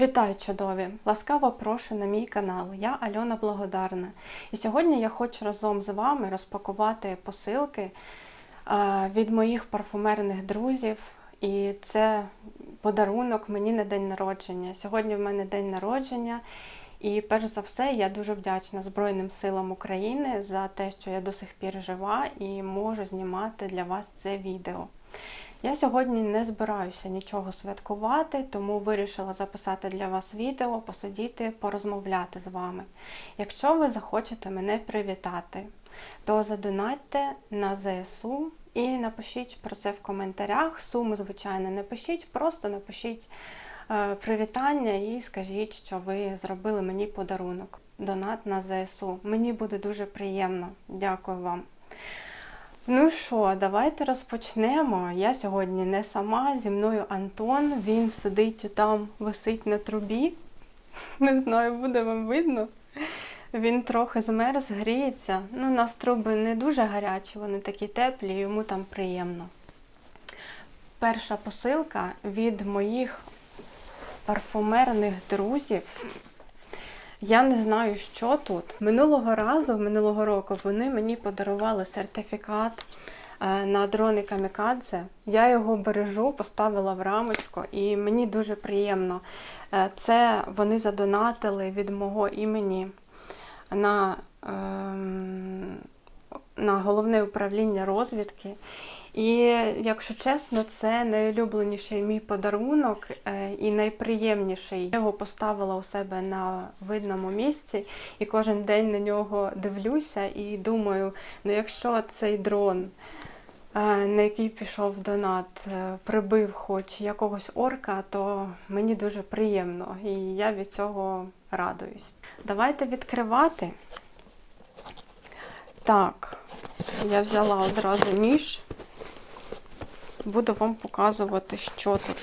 Вітаю, чудові! Ласкаво прошу на мій канал. Я Альона Благодарна. І сьогодні я хочу разом з вами розпакувати посилки від моїх парфумерних друзів. І це подарунок мені на день народження. Сьогодні в мене день народження. І перш за все, я дуже вдячна Збройним силам України за те, що я до сих пір жива і можу знімати для вас це відео. Я сьогодні не збираюся нічого святкувати, тому вирішила записати для вас відео, посидіти, порозмовляти з вами. Якщо ви захочете мене привітати, то задонатьте на ЗСУ і напишіть про це в коментарях. Суму, звичайно, не пишіть, просто напишіть е, привітання і скажіть, що ви зробили мені подарунок. Донат на ЗСУ. Мені буде дуже приємно. Дякую вам. Ну що, давайте розпочнемо. Я сьогодні не сама, зі мною Антон. Він сидить там, висить на трубі. Не знаю, буде вам видно. Він трохи змерз, гріється. Ну, у нас труби не дуже гарячі, вони такі теплі, йому там приємно. Перша посилка від моїх парфумерних друзів. Я не знаю, що тут. Минулого разу, минулого року, вони мені подарували сертифікат е, на дрони Камікадзе. Я його бережу, поставила в рамочку, і мені дуже приємно. Е, Це вони задонатили від мого імені на, ем, на головне управління розвідки. І, якщо чесно, це найулюбленіший мій подарунок е, і найприємніший. Я його поставила у себе на видному місці, і кожен день на нього дивлюся і думаю: ну якщо цей дрон, е, на який пішов донат, е, прибив хоч якогось орка, то мені дуже приємно і я від цього радуюсь. Давайте відкривати. Так, я взяла одразу ніж буду вам показувати, що тут.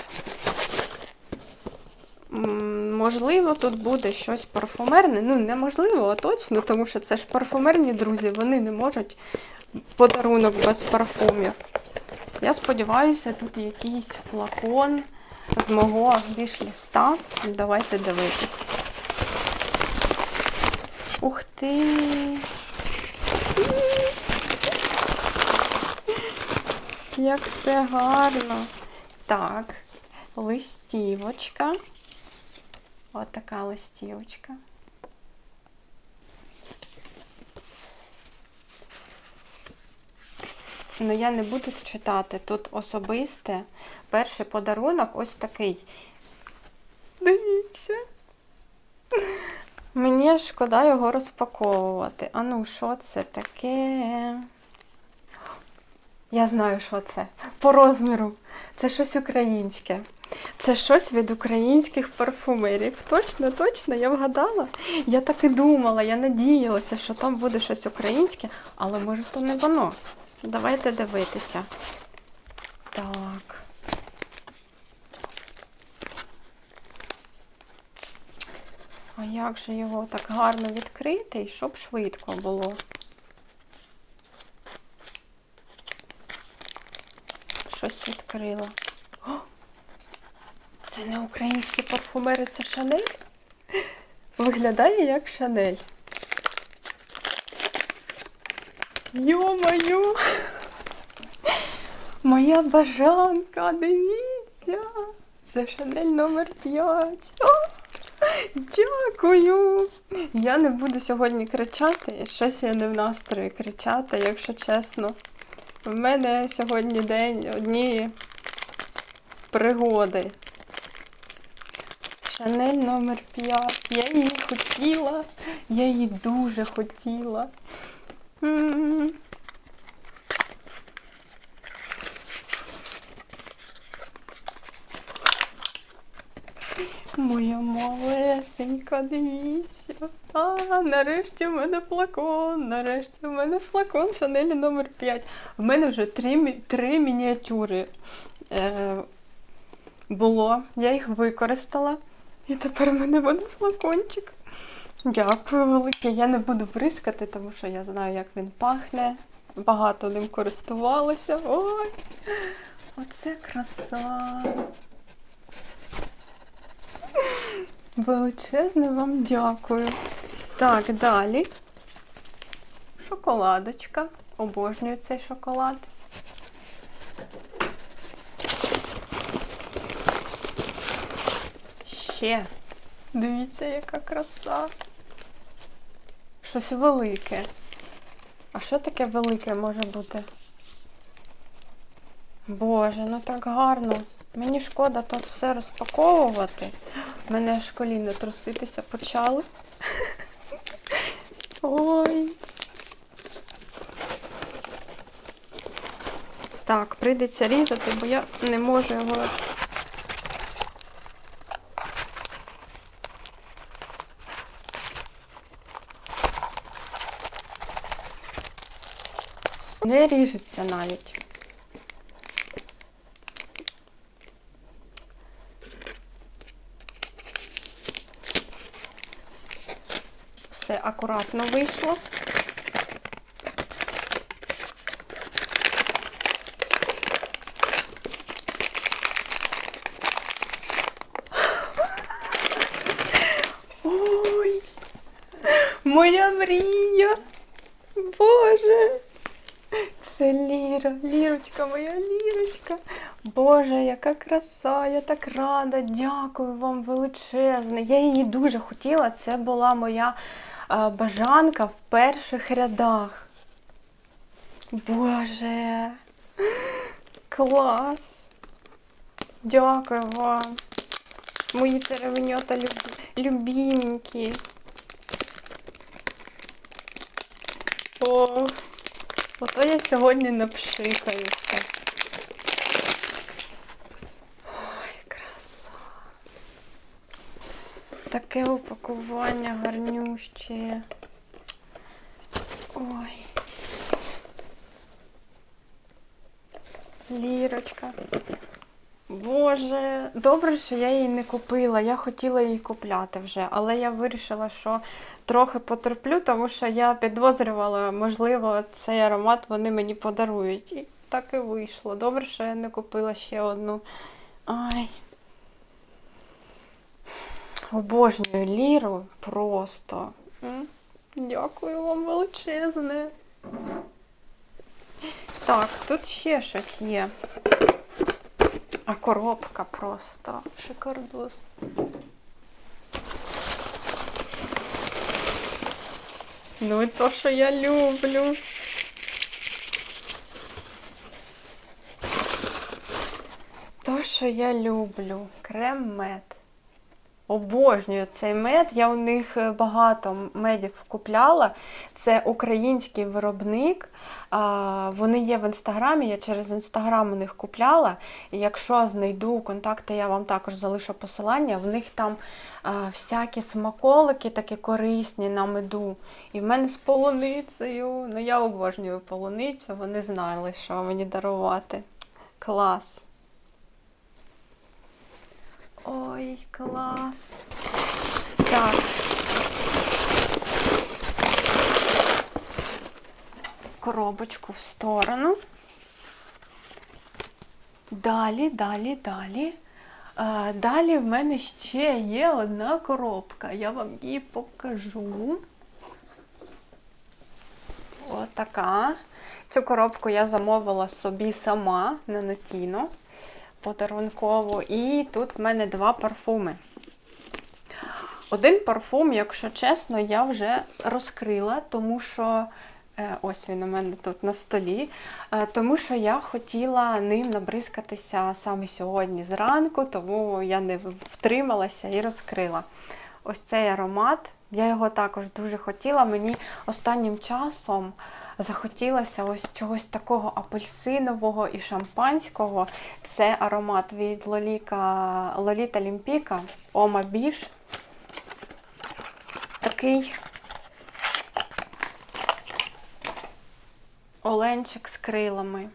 Можливо, тут буде щось парфумерне. Ну, неможливо, а точно, тому що це ж парфумерні друзі, вони не можуть подарунок без парфумів. Я сподіваюся, тут якийсь флакон з мого віш-ліста. Давайте дивитись. Ух ти! Як все гарно. Так, листівочка. Ось така листівочка. Ну, я не буду читати. Тут особисте. Перший подарунок ось такий. Дивіться. Мені шкода його розпаковувати. А ну, що це таке? Я знаю, що це. По розміру. Це щось українське. Це щось від українських парфумерів. Точно, точно, я вгадала. Я так і думала, я надіялася, що там буде щось українське, але може то не воно. Давайте дивитися. Так. А як же його так гарно відкрити, і щоб швидко було? Щось відкрила. О! Це не українські парфумери, це Шанель? Виглядає як Шанель. Йо-моє! Моя бажанка, дивіться! Це Шанель номер 5. О! Дякую! Я не буду сьогодні кричати, щось я не в настрої кричати, якщо чесно. У мене сьогодні день одні пригоди. Шанель номер 5. Я її хотіла, я її дуже хотіла. М. Моя малесенька, дивіться. А, нарешті в мене флакон, нарешті в мене флакон Шанелі номер 5. В мене вже три, три мініатюри е, було. Я їх використала. І тепер в мене буде флакончик. Дякую велике. Я не буду бризкати, тому що я знаю, як він пахне. Багато ним користувалася. Ой! Оце краса. Величезне вам дякую. Так, далі. Шоколадочка. Обожнюю цей шоколад. Ще. Дивіться, яка краса. Щось велике. А що таке велике може бути? Боже, ну так гарно. Мені шкода тут все розпаковувати. Мене аж коліна труситися почали. Ой. Так, прийдеться різати, бо я не можу його. Не ріжеться навіть. Все акуратно вийшло. Ой, моя мрія. Боже. Це Ліра, Лірочка, моя Лірочка. Боже, яка краса, я так рада. Дякую вам величезне. Я її дуже хотіла. Це була моя бажанка в перших рядах. Боже. Клас. Дякую вам. Мої теревеньота люб... любіменькі. О, ото я сьогодні напшикаюся. Ой, краса. Таке упакування гарнюще. Ой. Лірочка. Боже, добре, що я її не купила. Я хотіла її купляти вже, але я вирішила, що трохи потерплю, тому що я підозрювала, можливо, цей аромат вони мені подарують. І так і вийшло. Добре, що я не купила ще одну. Ай. Обожнюю ліру просто. Дякую вам величезне. Так, тут ще щось є. А коробка просто шикардос. Ну і то, що я люблю. То, що я люблю. Крем-мед. Обожнюю цей мед. Я у них е, багато медів купляла. Це український виробник. Вони є в інстаграмі. Я через інстаграм у них купляла. І якщо знайду контакти, я вам також залишу посилання. В них там всякі смаколики такі корисні на меду. І в мене з полуницею. Ну я обожнюю полуницю. Вони знали, що мені дарувати. Клас. Ой, клас. Так. Коробочку в сторону. Далі, далі, далі. Далі в мене ще є одна коробка. Я вам її покажу. Отака. Цю коробку я замовила собі сама на Нотіно подарункову. І тут в мене два парфуми. Один парфум, якщо чесно, я вже розкрила, тому що е, ось він у мене тут на столі. е, Тому що я хотіла ним набризкатися саме сьогодні зранку, тому я не втрималася і розкрила. Ось цей аромат. Я його також дуже хотіла. Мені останнім часом захотілося ось чогось такого апельсинового і шампанського. Це аромат від Лоліка, Лоліта Лімпіка Ома Біш. Такий оленчик з крилами.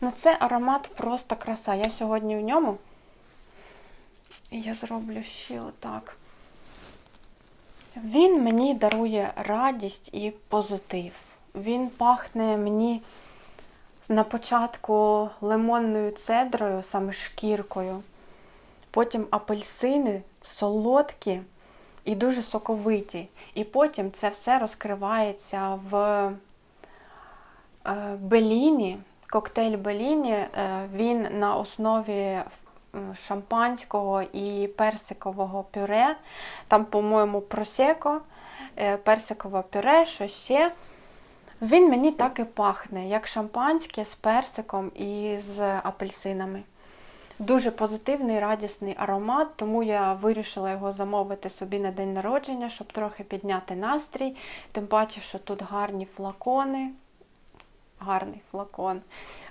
Ну, це аромат просто краса. Я сьогодні в ньому. І я зроблю ще отак. Він мені дарує радість і позитив. Він пахне мені на початку лимонною цедрою, саме шкіркою. Потім апельсини, солодкі і дуже соковиті. І потім це все розкривається в е, Беліні. Коктейль Беліні, е, він на основі е, шампанського і персикового пюре. Там, по-моєму, просеко, персикове пюре, що ще. Він мені так і пахне, як шампанське з персиком і з апельсинами. Дуже позитивний, радісний аромат, тому я вирішила його замовити собі на день народження, щоб трохи підняти настрій. Тим паче, що тут гарні флакони. Гарний флакон.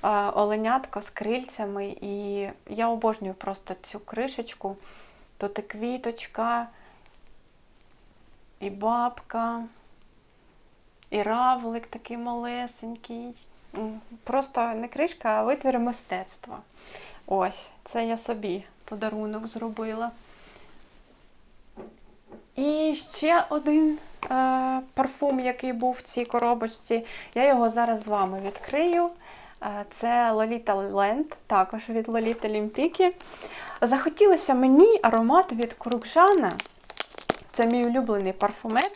Е, Оленятко з крильцями. І я обожнюю просто цю кришечку. Тут і квіточка, і бабка, і равлик такий малесенький. Просто не кришка, а витвір мистецтва. Ось, це я собі подарунок зробила. І ще один е, парфум, який був в цій коробочці. Я його зараз з вами відкрию. Е, це Lolita Land, також від Lolita Limpiki. Захотілося мені аромат від Курукжана. Це мій улюблений парфумер.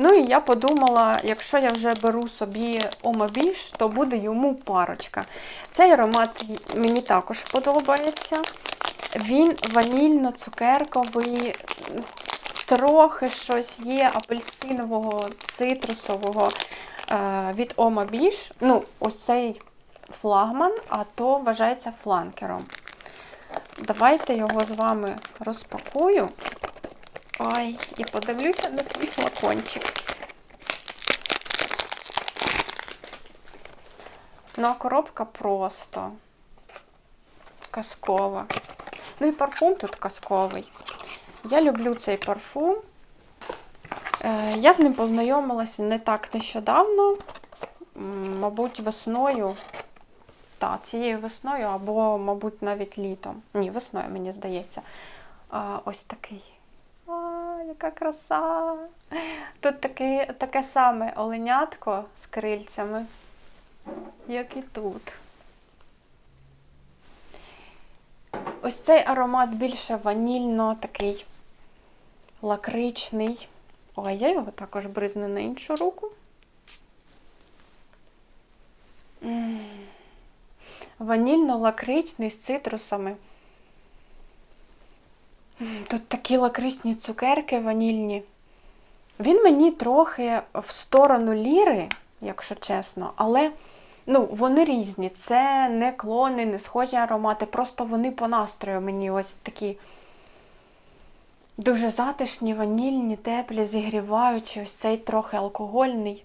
Ну і я подумала, якщо я вже беру собі Ома Біш, то буде йому парочка. Цей аромат мені також подобається. Він ванільно-цукерковий, трохи щось є апельсинового, цитрусового е, від Ома Біш. Ну, ось цей флагман, а то вважається фланкером. Давайте його з вами розпакую. Ой, і подивлюся на свій флакончик. Ну, а коробка просто казкова. Ну і парфум тут казковий. Я люблю цей парфум. Е, Я з ним познайомилася не так нещодавно, мабуть, весною. Так, цією весною, або, мабуть, навіть літом. Ні, весною, мені здається. Ось такий. Яка краса! Тут таке, таке саме оленятко з крильцями, як і тут. Ось цей аромат більше ванільно, такий лакричний. Ой, я його також бризну на іншу руку. Ванільно-лакричний з цитрусами. Тут такі лакричні цукерки ванільні. Він мені трохи в сторону ліри, якщо чесно, але ну, вони різні. Це не клони, не схожі аромати, просто вони по настрою мені ось такі дуже затишні, ванільні, теплі, зігріваючі, ось цей трохи алкогольний.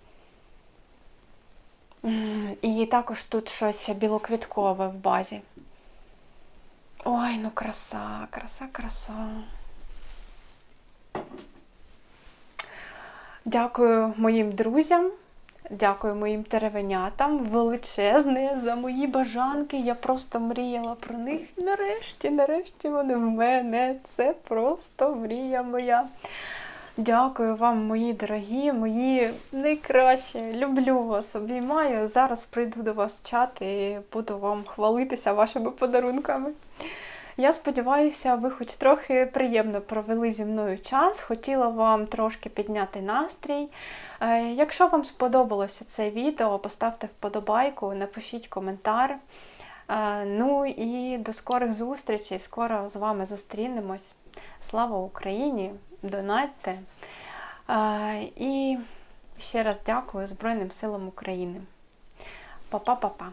І також тут щось білоквіткове в базі. Ой, ну краса, краса, краса. Дякую моїм друзям, дякую моїм теревенятам величезне за мої бажанки. Я просто мріяла про них. І нарешті, нарешті вони в мене. Це просто мрія моя. Дякую вам, мої дорогі, мої найкращі. Люблю вас, обіймаю. Зараз прийду до вас в чат і буду вам хвалитися вашими подарунками. Я сподіваюся, ви хоч трохи приємно провели зі мною час. Хотіла вам трошки підняти настрій. Е, Якщо вам сподобалося це відео, поставте вподобайку, напишіть коментар. Е, Ну і до скорих зустрічей. Скоро з вами зустрінемось. Слава Україні! Донатьте. І ще раз дякую Збройним силам України. Па-па-па-па.